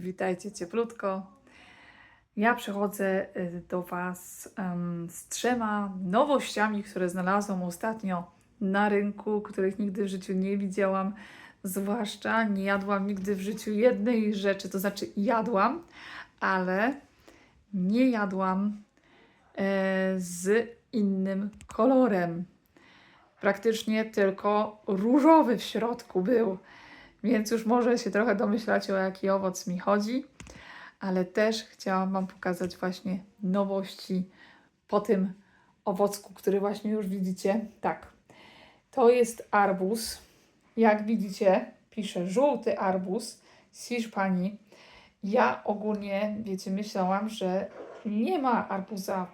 Witajcie cieplutko. Ja przychodzę y, do Was em, z trzema nowościami, które znalazłam ostatnio na rynku, których nigdy w życiu nie widziałam. Zwłaszcza nie jadłam nigdy w życiu jednej rzeczy, to znaczy jadłam, ale nie jadłam e, z innym kolorem. Praktycznie tylko różowy w środku był. Więc już może się trochę domyślacie, o jaki owoc mi chodzi, ale też chciałam Wam pokazać właśnie nowości po tym owocku, który właśnie już widzicie. Tak, to jest arbuz. Jak widzicie, pisze żółty arbuz z Hiszpanii. Ja ogólnie, wiecie, myślałam, że nie ma arbuza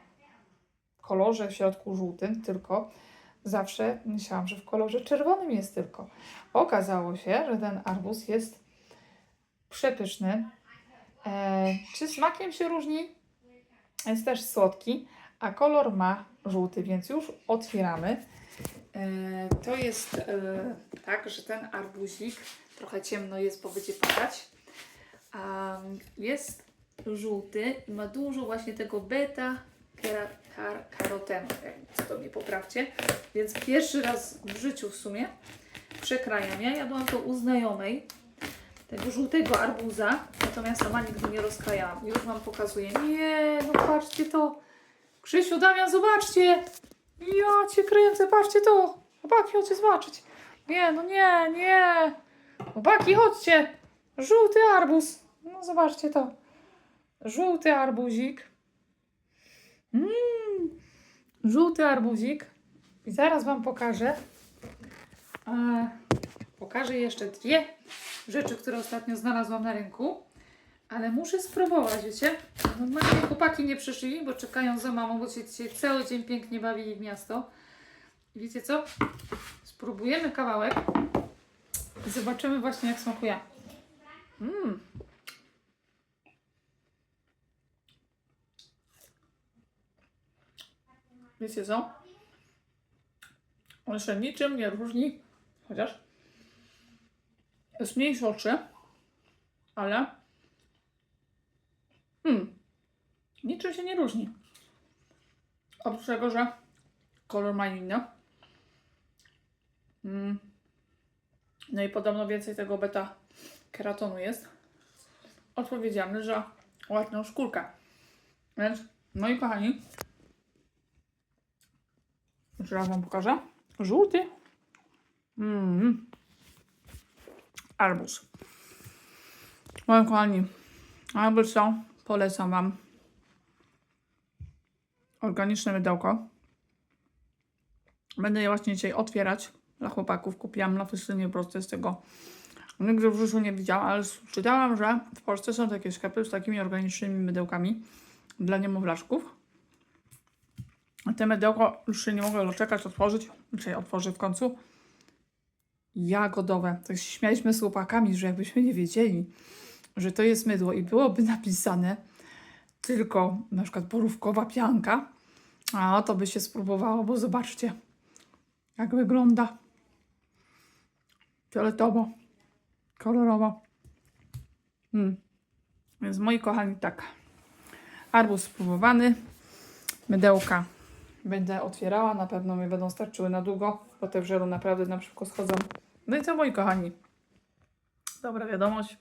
w kolorze w środku żółtym, tylko zawsze myślałam, że w kolorze czerwonym jest tylko. Okazało się, że ten arbuz jest przepyszny. E, czy smakiem się różni? Jest też słodki, a kolor ma żółty, więc już otwieramy. E, to jest e, tak, że ten arbuzik trochę ciemno jest, bo będzie padać. A, jest żółty i ma dużo właśnie tego beta kara, kar, karotenu. Co to mnie poprawcie. Więc pierwszy raz w życiu w sumie przekrajam. Ja jadłam to u znajomej, tego żółtego arbuza, natomiast sama nigdy nie rozkrajałam. Już Wam pokazuję. Nie, no patrzcie to. Krzysiu, Damian, zobaczcie. Ja Cię kręcę, patrzcie to. Chłopaki, chodźcie zobaczyć. Nie, no nie, nie. Chłopaki, chodźcie. Żółty arbuz. No zobaczcie to. Żółty arbuzik. Mmm. Żółty arbuzik. I zaraz Wam pokażę. E, pokażę jeszcze dwie rzeczy, które ostatnio znalazłam na rynku. Ale muszę spróbować, wiecie? Normalnie chłopaki nie przyszli, bo czekają za mamą, bo się dzisiaj cały dzień pięknie bawili w miasto. I wiecie co? Spróbujemy kawałek i zobaczymy właśnie jak smakuje. Mmm. Wiecie co? On się niczym nie różni, chociaż jest mniejszy, ale hmm, niczym się nie różni. Oprócz tego, że kolor ma inny. Mm. No i podobno więcej tego beta keratonu jest. Odpowiedzialny za ładną szkórkę. Więc, moi kochani, jeszcze raz Wam pokażę. Żółty. Mm. Arbuz. Moi kochani, albo co, polecam Wam organiczne mydełko. Będę je właśnie dzisiaj otwierać dla chłopaków. Kupiłam na festynie proste z tego. Nigdy w życiu nie widziałam, ale czytałam, że w Polsce są takie sklepy z takimi organicznymi mydełkami dla niemowlaczków. A te mydełko już się nie mogę doczekać, otworzyć. Dzisiaj otworzę w końcu. Jagodowe. Tak się śmialiśmy z chłopakami, że jakbyśmy nie wiedzieli, że to jest mydło i byłoby napisane tylko na przykład borówkowa pianka, a to by się spróbowało, bo zobaczcie, jak wygląda. Fioletowo, kolorowo. Mm. Więc moi kochani, tak. Arbuz spróbowany, mydełka będę otwierała, na pewno mi będą starczyły na długo, bo te w żelu naprawdę na szybko schodzą. No i co moi kochani? Dobra wiadomość.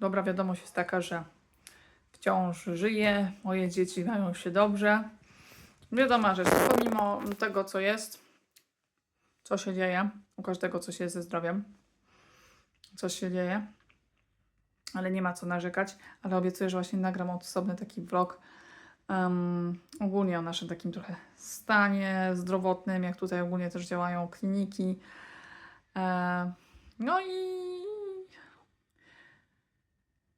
Dobra wiadomość jest taka, że wciąż żyję, moje dzieci mają się dobrze. Wiadomo, że pomimo tego, co jest, co się dzieje, u każdego coś jest ze zdrowiem, coś się dzieje, ale nie ma co narzekać, ale obiecuję, że właśnie nagram osobny taki vlog um, ogólnie o naszym takim trochę stanie zdrowotnym, jak tutaj ogólnie też działają kliniki. E, no i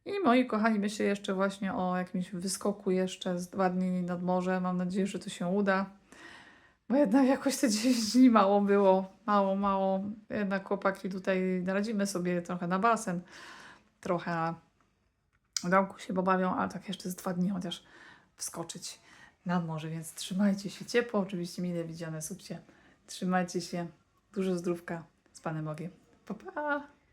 i moi kochani, myślę jeszcze właśnie o jakimś wyskoku jeszcze z dwa dni nad morze. Mam nadzieję, że to się uda. Bo jednak jakoś te 10 dni mało było. Mało, mało. Jednak chłopaki tutaj radzimy sobie trochę na basen. Trochę w domku się pobawią, a tak jeszcze z dwa dni chociaż wskoczyć nad morze. Więc trzymajcie się ciepło. Oczywiście mile widziane, subcie. Trzymajcie się. Dużo zdrówka. Z Panem Bogiem. Pa, pa.